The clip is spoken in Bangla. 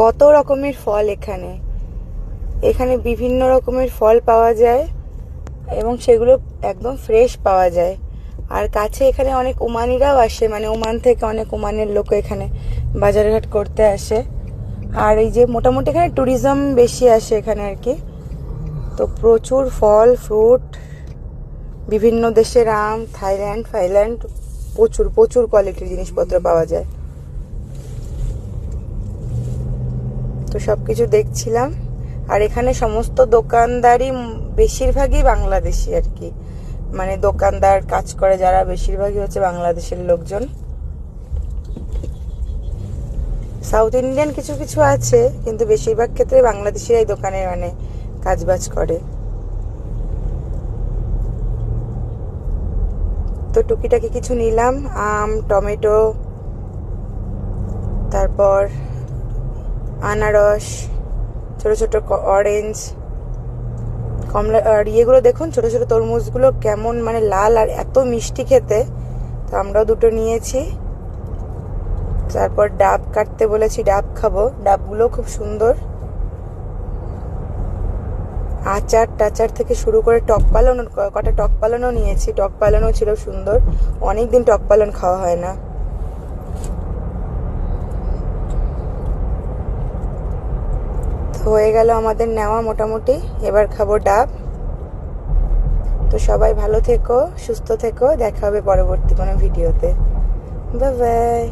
কত রকমের ফল এখানে। এখানে বিভিন্ন রকমের ফল পাওয়া যায় এবং সেগুলো একদম ফ্রেশ পাওয়া যায়। আর কাছে এখানে অনেক ওমানিরাও আসে মানে ওমান থেকে অনেক ওমানের লোক এখানে বাজারঘাট করতে আসে। আর এই যে মোটামুটি এখানে ট্যুরিজম বেশি আসে এখানে আর কি। তো প্রচুর ফল ফ্রুট বিভিন্ন দেশের আম, থাইল্যান্ড, ফাইল্যান্ড প্রচুর প্রচুর কোয়ালিটির জিনিসপত্র পাওয়া যায়। তো সব কিছু দেখছিলাম। আর এখানে সমস্ত দোকানদারই বেশিরভাগই বাংলাদেশি আর কি। মানে দোকানদার কাজ করে যারা বেশিরভাগই হচ্ছে বাংলাদেশের লোকজন। সাউথ ইন্ডিয়ান কিছু কিছু আছে, কিন্তু বেশিরভাগ ক্ষেত্রে বাংলাদেশিরাই দোকানে মানে কাজবাজ করে। তো টুকিটাকি কিছু নিলাম, আম, টমেটো, তারপর আনারস, ছোট ছোট অরেঞ্জ কমলা, আর ইয়েগুলো দেখুন, ছোট ছোট তরমুজগুলো কেমন মানে লাল আর এত মিষ্টি খেতে। তো আমরাও দুটো নিয়েছি। তারপর ডাব কাটতে বলেছি, ডাব খাব। ডাবগুলো খুব সুন্দর। আচার টাচার থেকে শুরু করে টক পালন কটা টক পালনও নিয়েছি। টক পালনও ছিল সুন্দর। অনেকদিন টক পালন খাওয়া হয় না। হয়ে গেল আমাদের নেওয়া মোটামুটি। এবার খাব ডাব। তো সবাই ভালো থেকো, সুস্থ থেকো। দেখা হবে পরবর্তী কোনো ভিডিওতে। Bye bye